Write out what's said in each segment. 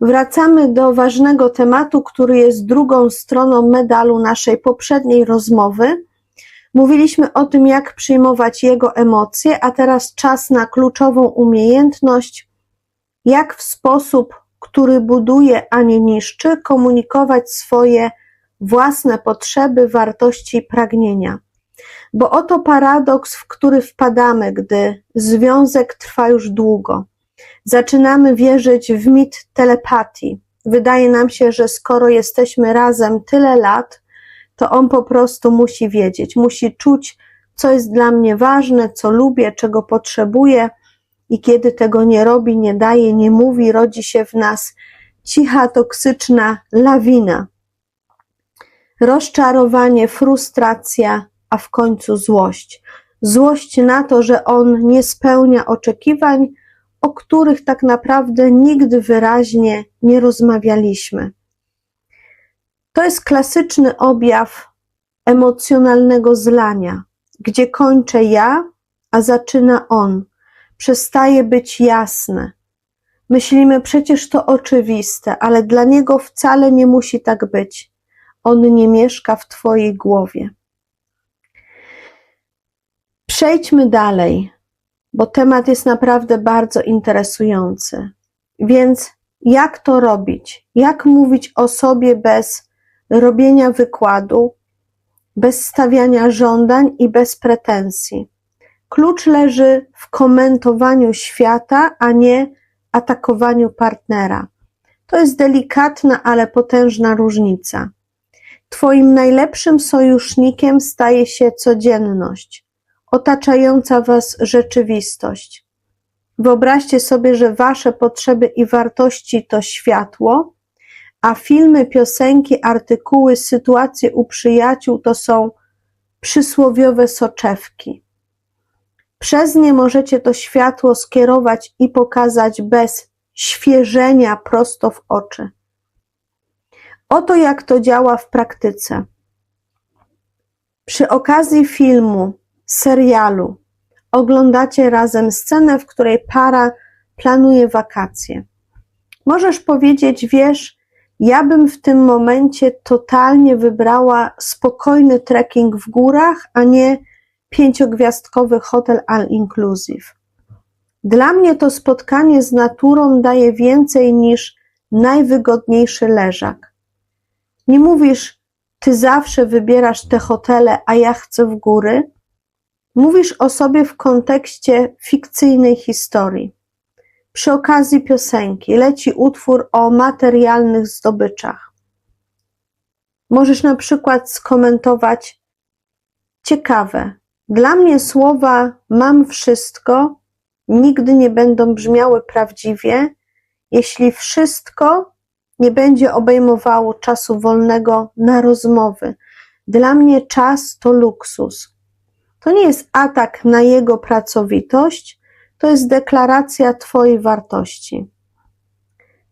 Wracamy do ważnego tematu, który jest drugą stroną medalu naszej poprzedniej rozmowy. Mówiliśmy o tym, jak przyjmować jego emocje, a teraz czas na kluczową umiejętność, jak w sposób, który buduje, a nie niszczy, komunikować swoje własne potrzeby, wartości i pragnienia. Bo oto paradoks, w który wpadamy, gdy związek trwa już długo. Zaczynamy wierzyć w mit telepatii. Wydaje nam się, że skoro jesteśmy razem tyle lat, to on po prostu musi wiedzieć, musi czuć, co jest dla mnie ważne, co lubię, czego potrzebuję, i kiedy tego nie robi, nie daje, nie mówi, rodzi się w nas cicha, toksyczna lawina. Rozczarowanie, frustracja, a w końcu złość. Złość na to, że on nie spełnia oczekiwań, o których tak naprawdę nigdy wyraźnie nie rozmawialiśmy. To jest klasyczny objaw emocjonalnego zlania, gdzie kończę ja, a zaczyna on. Przestaje być jasne. Myślimy, przecież to oczywiste, ale dla niego wcale nie musi tak być. On nie mieszka w Twojej głowie. Przejdźmy dalej, bo temat jest naprawdę bardzo interesujący. Więc jak to robić? Jak mówić o sobie bez robienia wykładu, bez stawiania żądań i bez pretensji? Klucz leży w komentowaniu świata, a nie atakowaniu partnera. To jest delikatna, ale potężna różnica. Twoim najlepszym sojusznikiem staje się codzienność, otaczająca Was rzeczywistość. Wyobraźcie sobie, że Wasze potrzeby i wartości to światło, a filmy, piosenki, artykuły, sytuacje u przyjaciół to są przysłowiowe soczewki. Przez nie możecie to światło skierować i pokazać bez świeżenia prosto w oczy. Oto jak to działa w praktyce. Przy okazji filmu, serialu, oglądacie razem scenę, w której para planuje wakacje. Możesz powiedzieć, wiesz, ja bym w tym momencie totalnie wybrała spokojny trekking w górach, a nie pięciogwiazdkowy hotel all inclusive. Dla mnie to spotkanie z naturą daje więcej niż najwygodniejszy leżak. Nie mówisz, ty zawsze wybierasz te hotele, a ja chcę w góry. Mówisz o sobie w kontekście fikcyjnej historii. Przy okazji piosenki leci utwór o materialnych zdobyczach. Możesz na przykład skomentować ciekawe, dla mnie słowa mam wszystko nigdy nie będą brzmiały prawdziwie, jeśli wszystko nie będzie obejmowało czasu wolnego na rozmowy. Dla mnie czas to luksus. To nie jest atak na jego pracowitość, to jest deklaracja Twojej wartości.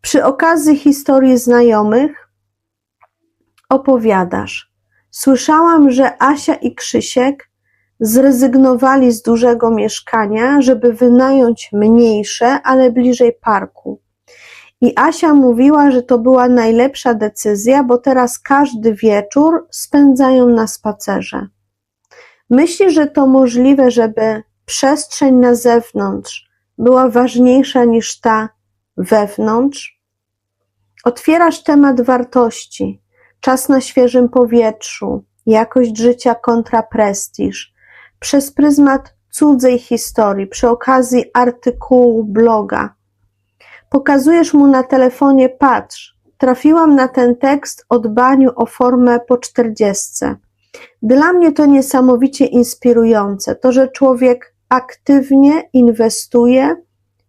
Przy okazji historii znajomych opowiadasz. Słyszałam, że Asia i Krzysiek Zrezygnowali z dużego mieszkania, żeby wynająć mniejsze, ale bliżej parku. I Asia mówiła, że to była najlepsza decyzja, bo teraz każdy wieczór spędzają na spacerze. Myśli, że to możliwe, żeby przestrzeń na zewnątrz była ważniejsza niż ta wewnątrz? Otwierasz temat wartości, czas na świeżym powietrzu, jakość życia kontra prestiż, przez pryzmat cudzej historii, przy okazji artykułu bloga. Pokazujesz mu na telefonie, patrz, trafiłam na ten tekst o dbaniu o formę po czterdziestce. Dla mnie to niesamowicie inspirujące, to, że człowiek aktywnie inwestuje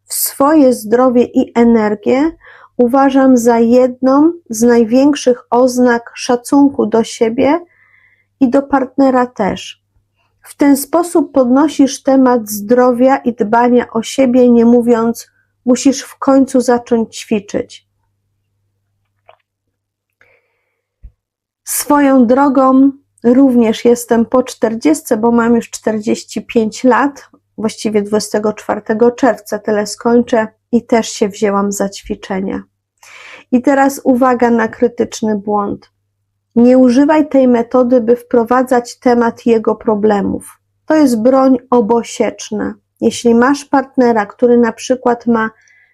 w swoje zdrowie i energię, uważam za jedną z największych oznak szacunku do siebie i do partnera też. W ten sposób podnosisz temat zdrowia i dbania o siebie, nie mówiąc, musisz w końcu zacząć ćwiczyć. Swoją drogą również jestem po 40, bo mam już 45 lat, właściwie 24 czerwca tyle skończę i też się wzięłam za ćwiczenia. I teraz uwaga na krytyczny błąd. Nie używaj tej metody, by wprowadzać temat jego problemów. To jest broń obosieczna. Jeśli masz partnera, który na przykład ma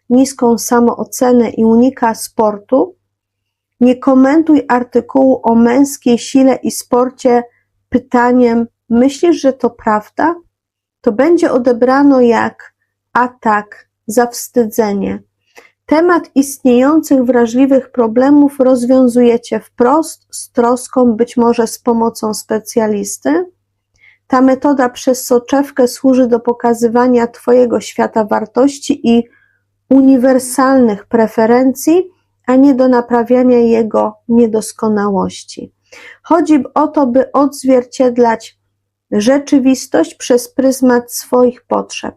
niską samoocenę i unika sportu, nie komentuj artykułu o męskiej sile i sporcie pytaniem: Myślisz, że to prawda? To będzie odebrano jak atak, zawstydzenie. Temat istniejących wrażliwych problemów rozwiązujecie wprost, z troską, być może z pomocą specjalisty. Ta metoda przez soczewkę służy do pokazywania Twojego świata wartości i uniwersalnych preferencji, a nie do naprawiania jego niedoskonałości. Chodzi o to, by odzwierciedlać rzeczywistość przez pryzmat swoich potrzeb.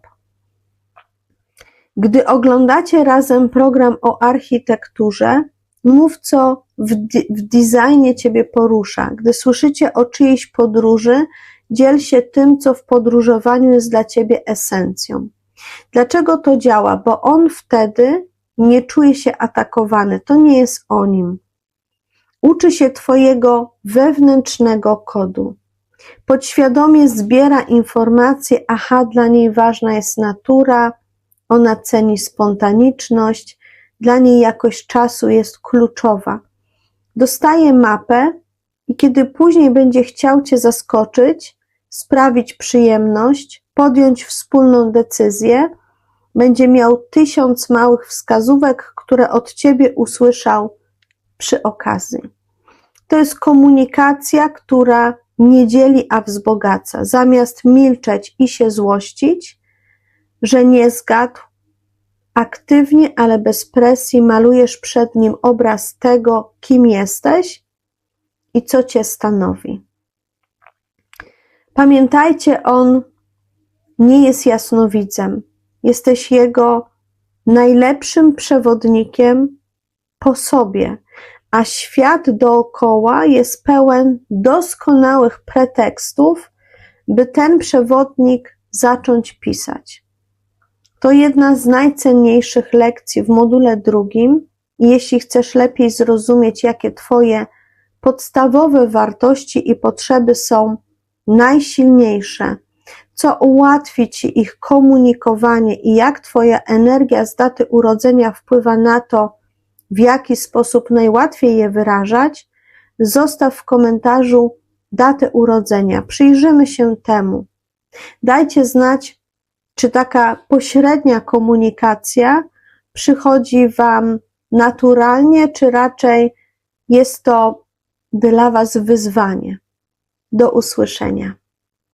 Gdy oglądacie razem program o architekturze, mów co w, w designie Ciebie porusza. Gdy słyszycie o czyjejś podróży, dziel się tym, co w podróżowaniu jest dla Ciebie esencją. Dlaczego to działa? Bo on wtedy nie czuje się atakowany. To nie jest o nim. Uczy się Twojego wewnętrznego kodu. Podświadomie zbiera informacje, aha, dla niej ważna jest natura, ona ceni spontaniczność, dla niej jakość czasu jest kluczowa. Dostaje mapę i kiedy później będzie chciał Cię zaskoczyć, sprawić przyjemność, podjąć wspólną decyzję, będzie miał tysiąc małych wskazówek, które od Ciebie usłyszał przy okazji. To jest komunikacja, która nie dzieli, a wzbogaca. Zamiast milczeć i się złościć, że nie zgadł, aktywnie, ale bez presji malujesz przed nim obraz tego, kim jesteś i co cię stanowi. Pamiętajcie, on nie jest jasnowidzem. Jesteś jego najlepszym przewodnikiem po sobie, a świat dookoła jest pełen doskonałych pretekstów, by ten przewodnik zacząć pisać. To jedna z najcenniejszych lekcji w module drugim. Jeśli chcesz lepiej zrozumieć, jakie Twoje podstawowe wartości i potrzeby są najsilniejsze, co ułatwi Ci ich komunikowanie i jak Twoja energia z daty urodzenia wpływa na to, w jaki sposób najłatwiej je wyrażać, zostaw w komentarzu datę urodzenia. Przyjrzymy się temu. Dajcie znać, czy taka pośrednia komunikacja przychodzi Wam naturalnie, czy raczej jest to dla Was wyzwanie. Do usłyszenia.